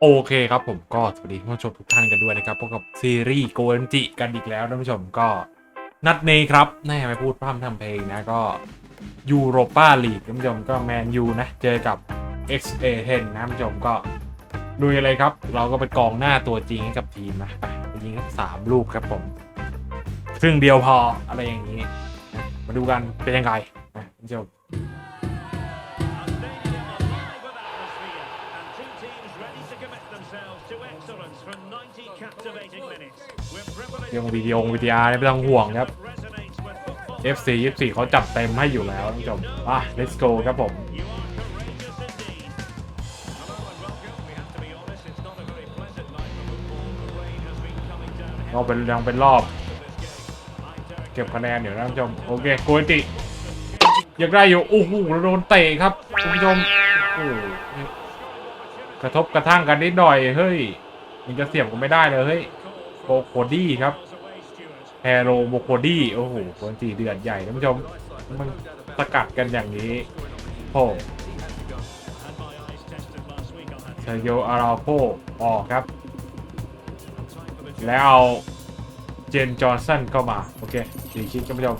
โอเคครับผมก็สวัสดีท่านผู้ชมทุกท่านกันด้วยนะครับพบกับซีรีส์โกเอนจิกันอีกแล้วท่านผู้ชมก็นัดนี้ครับแน่ไม่พูดพร่ำทำเพลงนะก็ยูโรปาลีกท่านผู้ชมก็แมนยูนะเจอกับ XA10 นะท่านผู้ชมก็ลุยอะไรครับ เราก็เป็นกองหน้าตัวจริงให้กับทีมนะไปยิงสามลูกครับผมครึ่งเดียวพออะไรอย่างนี้ มาดูกันเป็นยังไงนะท่านผู้ชม เรื่องวิดีโอวิดีอาร์ไม่ต้องห่วงครับ FC 24เขาจัดเต็มให้อยู่แล้วท่านผู้ชมอะ let's go ครับผมก็เป็นยังเป็นรอบ เก็บคะแนนเดี๋ยวนะท่านผู้ชม โอเคโกยติยังได้อยู่ โอ้โหโดนเตะครับคุณผู้ชมกระทบกระทั่งกันนิดหน่อย เฮ้ย มันจะเสียบกันไม่ได้เลย เฮ้ยโบโคดี้ครับ โรโบโคดี้โอ้โหคนจีเดือดใหญ่ท่านผู้ชมมันสกัดกันอย่างนี้โอ้เชโยอาราโพออกครับ แล้วเอาเจนจอห์นสันเข้ามา โอเคสี่คิดท่านผู้ชม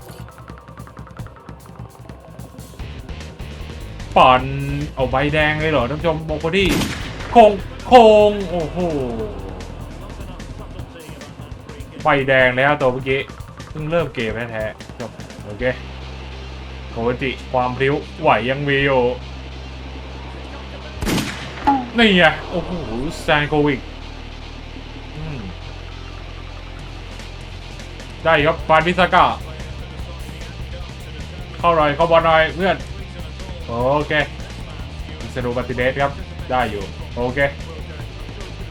ปอนเอาใบแดงเลยเหรอท่านผู้ชมโบโคดี้โคงโคงโอ้โห ฟแดงแล้วตัวเมื่อกี้เพิ่งเริ่มเกมแท้ๆจบโอเคโคจิความพริ้วไหวยังมีอยู่นี่ไงโอ้โหแซนโควิกได้ครับฟานพิซากะเข้าหน่อยเข้าบอลหน่อยเพื่อนโอเคสโนบัติเดสครับ ได้อยู่ โอเค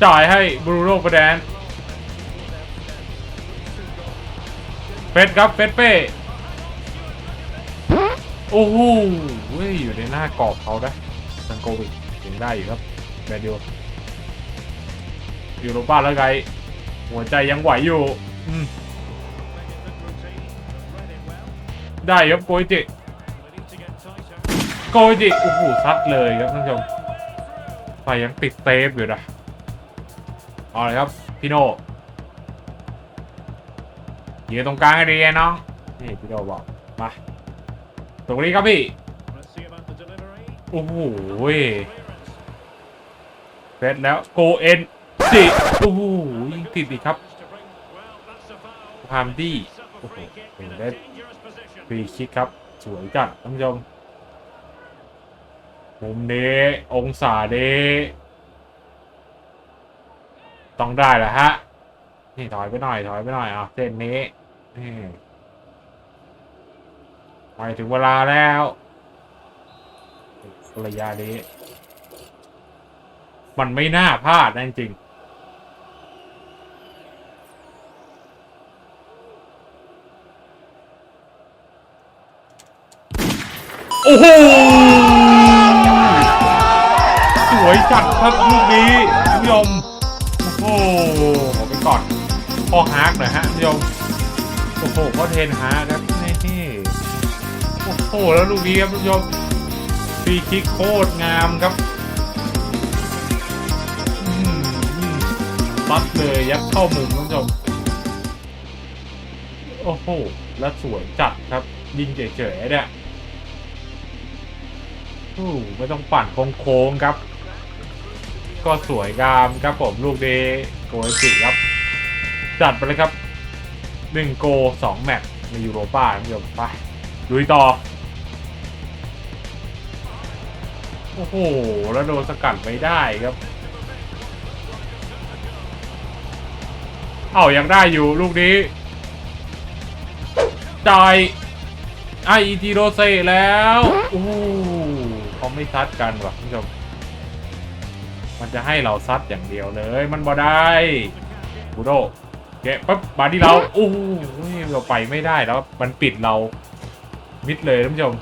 จ่ายให้บรูโน่ฟแดน ฟสครับเฟสเป้โอ้โหเว้ยอยู่ในหน้ากรอบเขาได้ซังโกวิกยังได้อยู่ครับแบดดิวอยู่โรบ้าแล้วไงหัวใจยังไหวอยู่ได้ครับโกยจิโกยจิโอ้โหซัดเลยครับท่านผู้ชมไฟยังติดเตฟอยู่นะเอาเลยครับพี่โน ยืนตรงกลางให้ดีนะน้องนี่พี่โดบอกมาตรงนี้ครับพี่โอ้โหเสร็จแล้วโกเอ็นสิโอ้โหยิงติดอีกครับพามดี้โอ้โหเป็นได้ฟรีคิกครับ สวยจัดท่านผู้ชมมุมนี้องศานี้ต้องได้แหละฮะ นี่ถอยไปหน่อยถอยไปหน่อยอะเส้นนี้นี่ไปถึงเวลาแล้วระยะนี้ มันไม่น่าพลาดนะจริงๆโอ้โห สวยจัดครับลูกนี้คุณผู้ชม โอ้โหเทนฮาครับนี่โอ้โหแล้วลูกนี้ครับคุณผู้ชมฟรีคิกโคตรงามครับอืมอืมปัดเลยยัดเข้ามุมคุณผู้ชม โอ้โห แล้วสวยจัดครับ ยิงเฉยๆเนี่ยโอ้ไม่ต้องปั่นโค้งๆครับ ก็สวยงามครับผมลูกเดโกยจิครับ จัดไปเลยครับ 1โก2แมตช์ในยูโรป้าท่านผู้ชมไปลุยต่อ โอ้โห แล้วโดนสกัดไม่ได้ครับ เอ้ายังได้อยู่ลูกนี้จ่ายไอจีโรเซแล้วโอ้เขาไม่ซัดกันว่ะท่านผู้ชม มันจะให้เราซัดอย่างเดียวเลย มันบ่ได้บูโด เกะปั๊บมาที่เราโอ้โหเราไปไม่ได้แล้วมันปิดเรามิดเลยท่านผู้ชม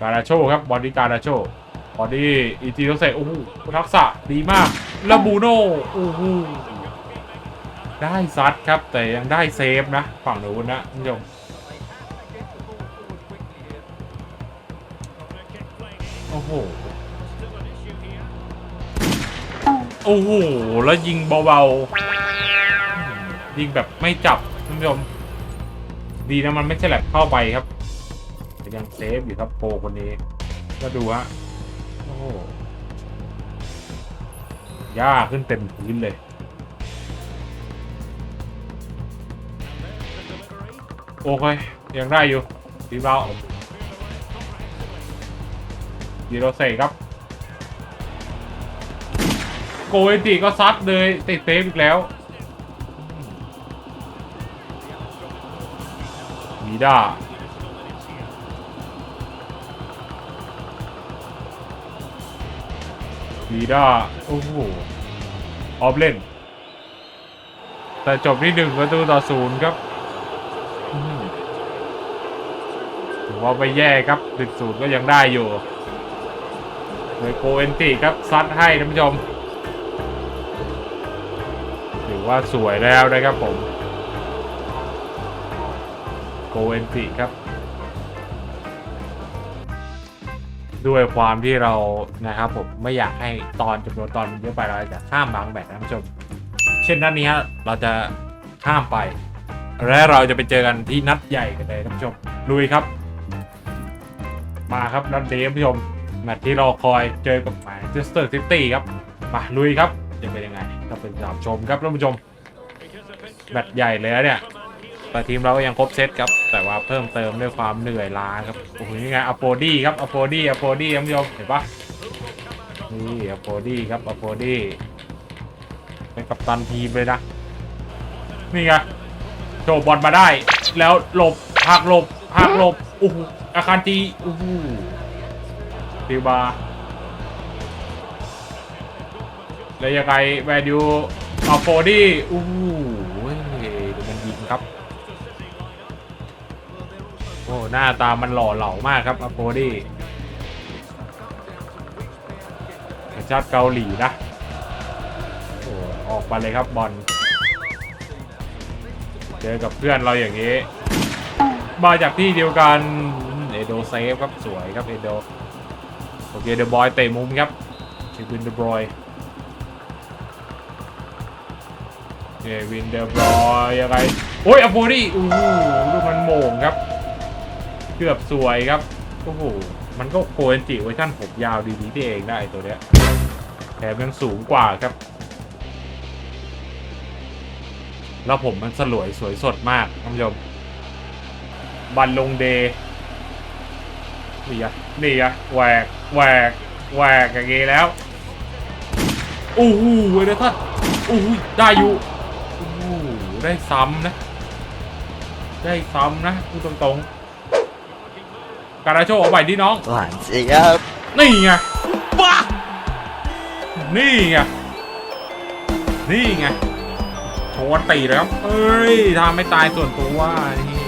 การาโชครับบอดี้การาโชบอดี้อีจีโรเซโอ้โหทักษะดีมากล้วบูโนโอ้โหได้ซัดครับ แต่ยังได้เซฟนะ ฝั่งนู้นนะท่านผู้ชมโอ้โห โอ้โห แล้วยิงเบาๆ ยิงแบบไม่จับท่านผู้ชม ดีนะมันไม่ใช่แหลบเข้าไปครับแต่ยังเซฟอยู่ครับโปรคนนี้ ก็ดูฮะโอ้โหย่าขึ้นเต็มพื้นเลยโอเคยังได้อยู่ดีเบาดีโรเซ่ครับ โกเอจิก็ซัดเลยติดเซฟอีกแล้ว มีด้ามีด้าโอ้โห ออฟเล่น แต่จบที่หนึ่งประตูต่อศูนย์ครับถือว่าไปแย่ครับหนึ่งศูนย์ก็ยังได้อยู่โดยโกเอนติครับซัดให้ท่านผู้ชม ว่าสวยแล้วนะครับผมโกเอนติครับ ด้วยความที่เรานะครับผมไม่อยากให้ตอนจำนวนตอนมันเยอะไปเราจะข้ามบางแบบนะท่านผู้ชม เช่นนัดนี้ฮะเราจะข้ามไป และเราจะไปเจอกันที่นัดใหญ่กันเลยท่านผู้ชมลุยครับ มาครับนัดเดมผู้ชมแมตช์ที่เราคอยเจอกับแมนเชสเตอร์ซิตี้ครับมาลุยครับจะเป็นยังไง ก็เป็นตามชมครับท่านผู้ชมแมตใหญ่เลยนะเนี่ยแต่ทีมเราก็ยังครบเซตครับ แต่ว่าเพิ่มเติมด้วยความเหนื่อยล้าครับโอ้โหนี่ไงอโปดี้ครับอโปดี้อโปดี้ท่านผู้ชมเห็นปะนี่อโปดี้ครับอโปดี้เป็นกัปตันทีมเลยนะนี่ไงโชว์บอลมาได้ แล้วหลบหักหลบหักหลบโอ้โหอาคารจีโอ้โหซิลบา แล้วยังไงแวร์ดิวอัลโฟดี้อู้หูเว้ยดูมันยิงครับ โอ้ หน้าตามันหล่อเหลามากครับอัลโฟดี้ชาติเกาหลีนะโอ้ออกมาเลยครับบอลเจอกับเพื่อนเราอย่างนี้ มาจากที่เดียวกันเอโดเซฟครับสวยครับเอโดโอเคเดอะบอยเตะมุมครับเควินเดอะบอย เควินเดอะบอยยังไงโอ้ยอโปดี้โอ้โหลูกมันโม่งครับ เกือบสวยครับโอ้โหมันก็โคเอนจิเวอร์ชันผมยาวดีๆที่เองได้ตัวเนี้ยแถมยังสูงกว่าครับ แล้วผมมันสลวยสวยสดมากท่านผู้ชมบันลงเดนี่อะนี่อะแหวกแหวกแหวกอย่างงี้แล้วโอ้โหเวเดอร์ทันโอ้โหได้อยู่ ได้ซ้ำนะ ได้ซ้ำนะพูดตรงๆ การาโชเอาไปดิน้อง หวานเจี๊ยบนี่ไงบ้านี่ไง นี่ไงโชว์ตีแล้วเอ้ยทำไม่ตายส่วนตัวนี่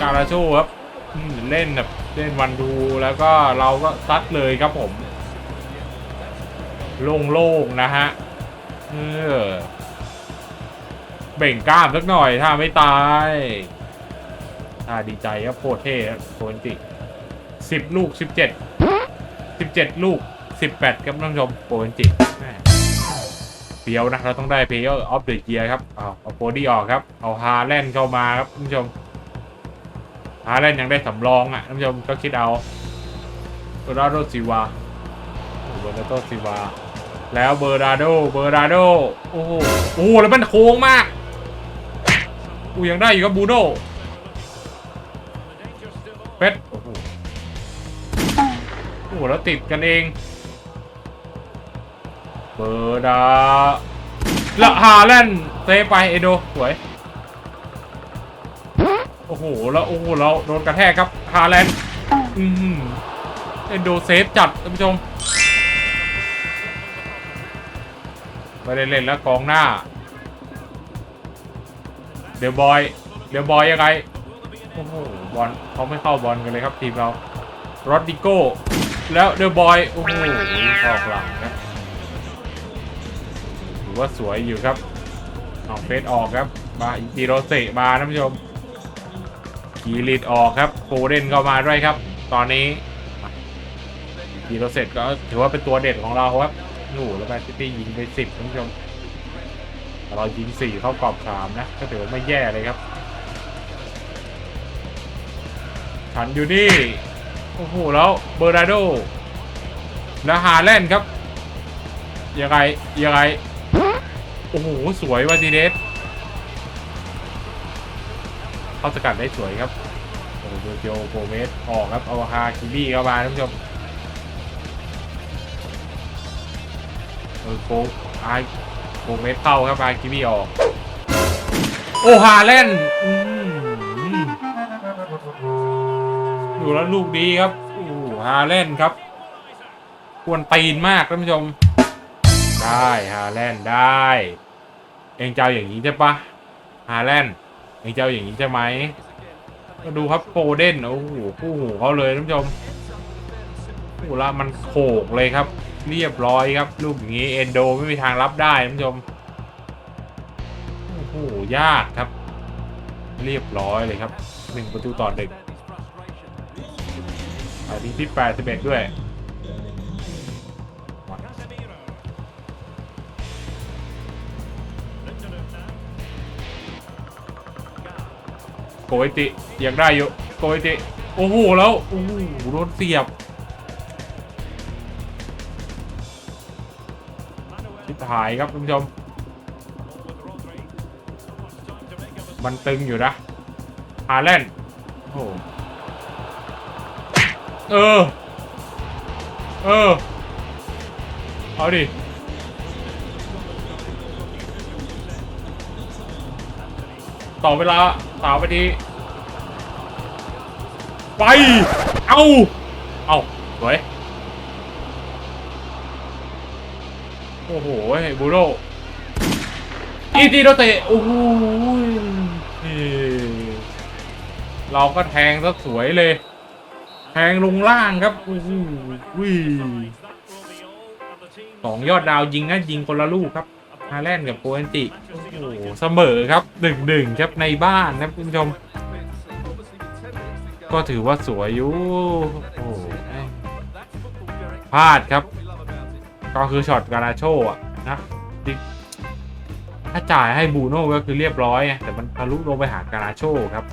การาโชครับอืมเล่นแบบเล่นวันดูแล้วก็เราก็ซัดเลยครับผม โล่งๆนะฮะ เออ เบ่งกล้ามสักหน่อยถ้าไม่ตาย ถ้าดีใจครับโคตรเท่ครับโคตรจิสิบลูกสิบเจ็ดสิบเจ็ดลูกสิบแปดครับท่านผู้ชมโปรเอนจิเปียวนะ เราต้องได้เพย์ออฟเดอะเกียร์ครับ เอาเอาโปรดี้ออกครับ เอาฮาแลนด์เข้ามาครับท่านผู้ชมฮาแลนด์ยังได้สำรองอะท่านผู้ชมก็คิดเอาเบอร์นาโดซิวาเบอร์นาโดซิวาแล้วเบอร์นาโดเบอร์นาโดโอ้โหโอ้โหแล้วมันโค้งมาก อูยังได้อยู่ครับบูโน่เฟสโอ้โหโอ้โหแล้วติดกันเองเบอร์ดาละฮาแลนด์เซฟไปเอโดสวยโอ้โหแล้วโอ้โหเราโดนกระแทกครับฮาแลนด์อืมเอโดเซฟจัดท่านผู้ชมไม่ได้เล่นแล้วกองหน้า เดี๋ยวบอย เดี๋ยวบอยยังไง โอ้โห บอลเขาไม่เข้าบอลกันเลยครับทีมเราโรดดิโก้ แล้วเดอะบอย โอ้โหออกหลังครับถือว่าสวยอยู่ครับเอาเฟสออกครับ มาอิจิโรเซมาท่านผู้ชมกีริดออกครับโคเดนเข้ามาด้วยครับ ตอนนี้มายิงเรเสร็จก็ถือว่าเป็นตัวเด็ดของเราครับโอ้โหแล้วแมนซิตี้ยิงไปสิบท่านผู้ชม เรายิงสี่เข้ากรอบสามนะ ก็ถือว่าไม่แย่เลยครับฉันอยู่นี่ โอ้โห แล้วเบอร์นาโด แล้วฮาแลนด์ครับ ยังไง ยังไง โอ้โห สวยวาติเดสเข้าสกัดได้สวยครับโอ้โหโจโกเมสออกครับ เอาฮาคิบี้เข้ามาท่านผู้ชมเออโกไอ โกเมสเข้าครับอาคิบี้ออก โอฮาแลนอยู่แล้วลูกดีครับโอ้ฮาแลนครับ ควรตีนมากท่านผู้ชม ได้ฮาแลนได้ เองเจ้าอย่างนี้ใช่ปะฮาแลนเองเจ้าอย่างนี้ใช่ไหมก็ดูครับโฟเดนโอ้โหคู่หูเขาเลยท่านผู้ชมโอ้โหแล้วมันโขกเลยครับ เรียบร้อยครับ ลูกอย่างนี้เอนโดไม่มีทางรับได้ท่านผู้ชม โอ้โห ยากครับ เรียบร้อยเลยครับหนึ่งประตูต่อหนึ่งนาทีที่แปดสิบเอ็ดด้วยโกยติยังได้อยู่โกยติ โอ้โห แล้ว โอ้โหโดนเสียบ ชิบหายครับคุณผู้ชม มันตึงอยู่นะฮาแลนด์โอ้โหเออ เออ เอาดิ ต่อเวลาสามนาทีไป เอา เอาสวย โอ้โหบูโรอีจีโดเตะโอ้โหเราก็แทงซะสวยเลย แทงลงล่างครับโอ้โหสองยอดดาวยิงนะยิงคนละลูกครับฮาแลนด์กับโกเอนติโอ้โหเสมอครับหนึ่งหนึ่งครับในบ้านครับคุณผู้ชม ก็ถือว่าสวยอยู่โอ้พลาดครับ ก็คือช็อตการาโชอะนะถ้าจ่ายให้บูโน่ก็คือเรียบร้อยแต่มันทะลุลงไปหาการาโชครับ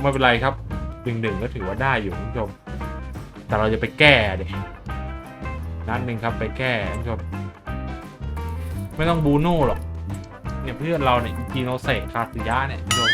ไม่เป็นไรครับหนึ่งหนึ่งก็ถือว่าได้อยู่คุณผู้ชม แต่เราจะไปแก้เด็นัดหนึ่งครับไปแก้คุณผู้ชม ไม่ต้องบูโน่หรอกเนี่ยเพื่อนเราเนี่ยอินโนเซคาสิยะเนี่ยคุณผู้ชม